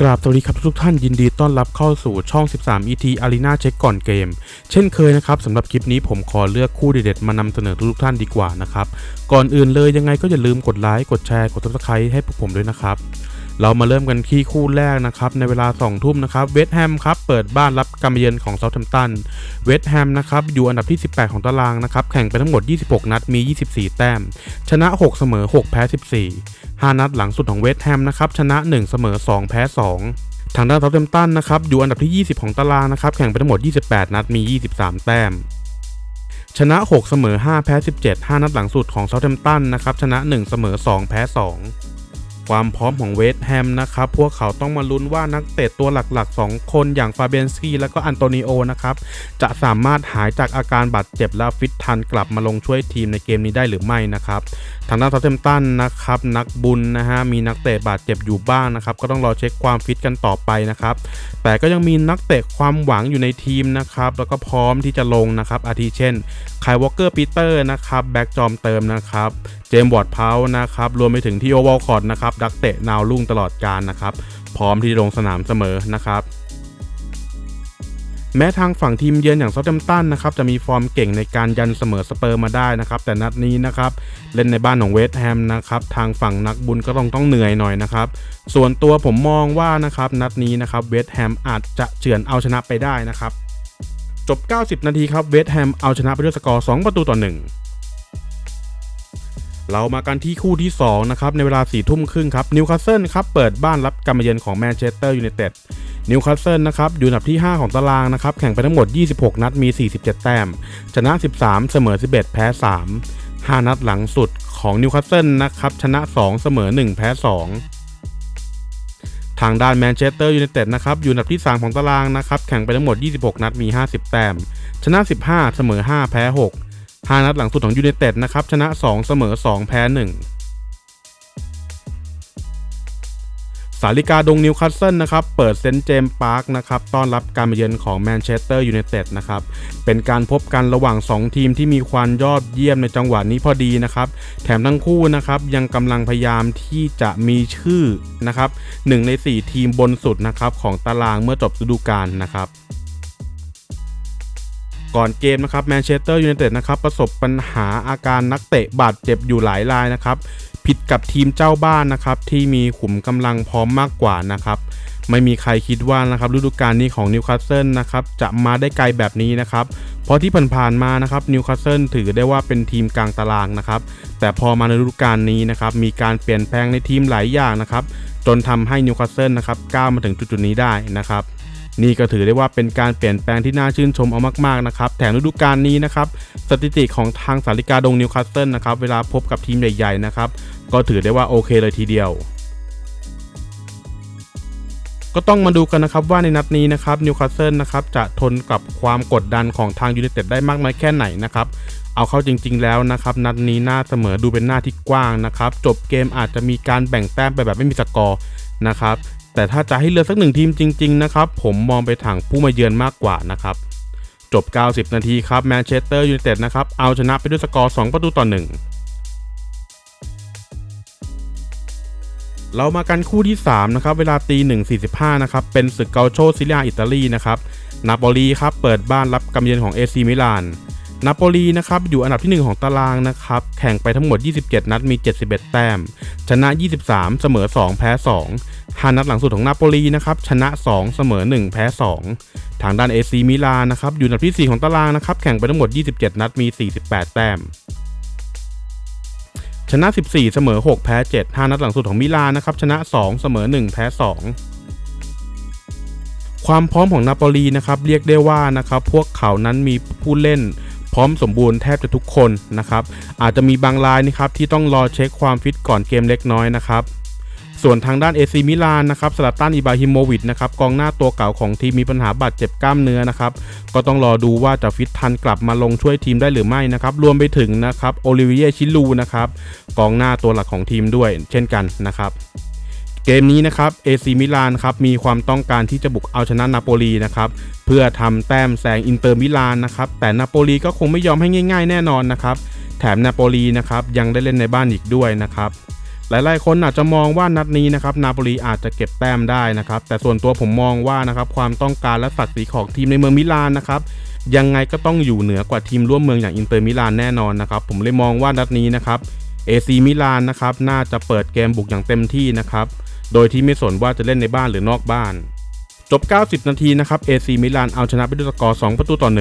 กราบสวัสดีครับทุกท่านยินดีต้อนรับเข้าสู่ช่อง 13 ET Arena เช็คก่อนเกม เช่นเคยนะครับสำหรับคลิปนี้ผมขอเลือกคู่เด็ดๆมานำเสนอทุกท่านดีกว่านะครับ ก่อนอื่นเลยยังไงก็อย่าลืมกดไลค์กดแชร์กด subscribe ให้พวกผมด้วยนะครับ เรามาเริ่มกันที่คู่แรกนะครับในเวลา 2 ทุ่มนะครับเวสต์แฮมครับเปิดบ้านรับการมเยือนของเซาท์แฮมป์ตันเวสต์แฮมนะครับอยู่อันดับที่ 18 ของตารางนะครับแข่งไปทั้งหมด 26 นัดมี 24 แต้ม ชนะ 6 เสมอ 6 แพ้ 14 5 นัดหลังสุดของเวสต์แฮมนะครับชนะ 1 เสมอ 2 แพ้ 2ทางด้านเซาท์แฮมป์ตันนะครับอยู่อันดับที่ 20 ของตารางนะครับแข่งไปทั้งหมด 28 นัดมี 23 แต้ม ชนะ 6 เสมอ 5 แพ้ 17 5 นัดหลังสุดของเซาท์แฮมป์ตันนะครับชนะ 1 เสมอ 2 แพ้ 2 ความพร้อมของเวสต์แฮมนะครับ พวกเขาต้องมาลุ้นว่านักเตะตัวหลักๆ 2 คนอย่างฟาเบนสกี้และก็อันโตนิโอนะครับ จะสามารถหายจากอาการบาดเจ็บและฟิตทันกลับมาลงช่วยทีมในเกมนี้ได้หรือไม่นะครับ ทางด้านซาเทมตันนะครับนักบุญนะฮะมีนักเตะบาดเจ็บอยู่บ้างนะครับ ก็ต้องรอเช็คความฟิตกันต่อไปนะครับ แต่ก็ยังมีนักเตะความหวังอยู่ในทีมนะครับ แล้วก็พร้อมที่จะลงนะครับ อาทิเช่นไคลวอลเกอร์ปีเตอร์นะครับแบ็กจอมเติมนะครับเจมส์วอร์ดเพานะครับ รวมไปถึงที่โอวอลคอร์ดนะครับดักเตะนาวลุ่งตลอดการนะครับ พร้อมที่ลงสนามเสมอนะครับแม้ทางฝั่งทีมเยือนอย่างเซาท์แฮมตันนะครับจะมีฟอร์มเก่งในการยันเสมอสเปอร์มาได้นะครับ แต่นัดนี้นะครับเล่นในบ้านของเวสต์แฮมนะครับทางฝั่งนักบุญก็ต้องต้องเหนื่อยหน่อยนะครับ ส่วนตัวผมมองว่านะครับนัดนี้นะครับเวสต์แฮมอาจจะเฉือนเอาชนะไปได้นะครับ จบ 90 นาทีครับเวสต์แฮมเอาชนะไปด้วยสกอร์ 2 ประตูต่อ 1 เรามากันที่คู่ที่ 2 นะครับ ในเวลา4ทุ่มครึ่งครับนิวคาสเซิลครับเปิดบ้านรับการมาเยือนของแมนเชสเตอร์ยูไนเต็ดนิวคาสเซิลนะครับอยู่อันดับที่ 5 ของตารางนะครับ แข่งไปทั้งหมด 26 นัดมี 47 แต้ม ชนะ 13 เสมอ 11 แพ้ 3 5 นัดหลังสุดของนิวคาสเซิลนะครับ ชนะ 2 เสมอ 1 แพ้ 2 ทางด้านแมนเชสเตอร์ยูไนเต็ดนะครับอยู่อันดับที่ 3 ของตารางนะครับ แข่งไปทั้งหมด 26 นัดมี 50 แต้ม ชนะ 15 เสมอ 5 แพ้ 6 5 นัดหลังสุดของยูไนเต็ดนะครับ ชนะ 2 เสมอ 2 แพ้ 1 สาริกาดงนิวคาสเซิลนะครับ เปิดเซนต์เจมส์พาร์คนะครับ ต้อนรับการมาเยือนของแมนเชสเตอร์ยูไนเต็ดนะครับ เป็นการพบกันระหว่าง 2 ทีมที่มีความยอดเยี่ยมในจังหวะนี้พอดีนะครับ แถมทั้งคู่นะครับ ยังกำลังพยายามที่จะมีชื่อนะครับหนึ่งใน 4 ทีมบนสุดนะครับของตารางเมื่อจบฤดูกาลนะครับ ก่อนเกมนะครับแมนเชสเตอร์ยูไนเต็ดนะครับประสบปัญหาอาการนักเตะบาดเจ็บอยู่หลายรายนะครับ ผิดกับทีมเจ้าบ้านนะครับที่มีขุมกำลังพร้อมมากกว่านะครับไม่มีใครคิดว่านะครับฤดูกาลนี้ของนิวคาสเซิลนะครับจะมาได้ไกลแบบนี้นะครับเพราะที่ผ่านๆมานะครับนิวคาสเซิลถือได้ว่าเป็นทีมกลางตารางนะครับแต่พอมาในฤดูกาลนี้นะครับมีการเปลี่ยนแปลงในทีมหลายอย่างนะครับจนทำให้นิวคาสเซิลนะครับก้าวมาถึงจุดๆนี้ได้นะครับ นี่ก็ถือได้ว่าเป็นการเปลี่ยนแปลงที่น่าชื่นชมเอามากๆนะครับ แถมฤดูกาลนี้นะครับ สถิติของทางสาริกาดงนิวคาสเซิลนะครับ เวลาพบกับทีมใหญ่ๆนะครับ ก็ถือได้ว่าโอเคเลยทีเดียว ก็ต้องมาดูกันนะครับว่าในนัดนี้นะครับนิวคาสเซิลนะครับจะทนกับความกดดันของทางยูไนเต็ดได้มากน้อยแค่ไหนนะครับเอาเข้าจริง ๆ แล้วนะครับ นัดนี้หน้าเสมอดูเป็นหน้าที่กว้างนะครับ จบเกมอาจจะมีการแบ่งแต้มไปแบบไม่มีสกอร์นะครับ แต่ถ้าจะให้เลือกสักหนึ่งทีมจริง ๆ นะครับ ผมมองไปทางผู้มาเยือนมากกว่านะครับจบ 90 นาทีครับแมนเชสเตอร์ยูไนเต็ดนะครับเอาชนะไปด้วยสกอร์ 2 ประตูต่อ 1 เรามากันคู่ที่ 3 นะครับ เวลาตี 1.45 นะครับ เป็นศึกเกาโชซิเลียอิตาลีนะครับ นาโปลีครับ เปิดบ้านรับกำเยือนของเอซีมิลาน นาโปลีนะครับอยู่อันดับที่ 1 ของตารางนะครับแข่งไปทั้งหมด 27 นัดมี 71 แต้ม ชนะ 23 เสมอ 2 แพ้2 5นัดหลังสุดของนาโปลีนะครับชนะ 2 เสมอ 1 แพ้ 2 ทางด้านเอซีมิลานนะครับอยู่อันดับที่ 4 ของตารางนะครับแข่งไปทั้งหมด 27 นัดมี 48 แต้มชนะ 14 เสมอ 6 แพ้ 7 5 นัดหลังสุดของมิลานนะครับ ชนะ 2 เสมอ 1 แพ้ 2 ความพร้อมของนาโปลีนะครับ เรียกได้ว่านะครับ พวกเขานั้นมีผู้เล่น พร้อมสมบูรณ์แทบจะทุกคนนะครับ อาจจะมีบางรายนะครับที่ต้องรอเช็คความฟิตก่อนเกมเล็กน้อยนะครับส่วนทางด้านเอซีมิลานนะครับสลาตันอิบราฮิโมวิชนะครับกองหน้าตัวเก่าของทีมมีปัญหาบาดเจ็บกล้ามเนื้อนะครับก็ต้องรอดูว่าจะฟิตทันกลับมาลงช่วยทีมได้หรือไม่นะครับรวมไปถึงนะครับโอลิเวียชิลูนะครับกองหน้าตัวหลักของทีมด้วยเช่นกันนะครับ เกมนี้นะครับเอซีมิลานครับมีความต้องการที่จะบุกเอาชนะนาโปลีนะครับเพื่อทำแต้มแซงอินเตอร์มิลานนะครับแต่นาโปลีก็คงไม่ยอมให้ง่าย ๆ แน่นอนนะครับแถมนาโปลีนะครับยังได้เล่นในบ้านอีกด้วยนะครับหลายๆ คนอาจจะมองว่านัดนี้นะครับนาโปลีอาจจะเก็บแต้มได้นะครับแต่ส่วนตัวผมมองว่านะครับความต้องการและศักดิ์ศรีของทีมในเมืองมิลานนะครับยังไงก็ต้องอยู่เหนือกว่าทีมร่วมเมืองอย่างอินเตอร์มิลานแน่นอนนะครับผมเลยมองว่านัดนี้นะครับเอซีมิลานนะครับน่าจะเปิดเกมบุกอย่างเต็มที่นะครับ โดยที่ไม่สนว่าจะเล่นในบ้านหรือนอกบ้าน จบ 90 นาทีนะครับเอซีมิลานเอาชนะไปด้วยสกอร์ 2 ประตูต่อ 1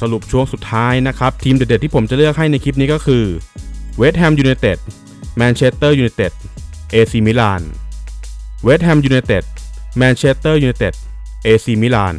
สรุปช่วงสุดท้ายนะครับ ทีมเด็ดๆที่ผมจะเลือกให้ในคลิปนี้ก็คือเวสต์แฮมยูไนเต็ดแมนเชสเตอร์ยูไนเต็ดเอซีมิลานเวสต์แฮมยูไนเต็ดแมนเชสเตอร์ยูไนเต็ดเอซีมิลาน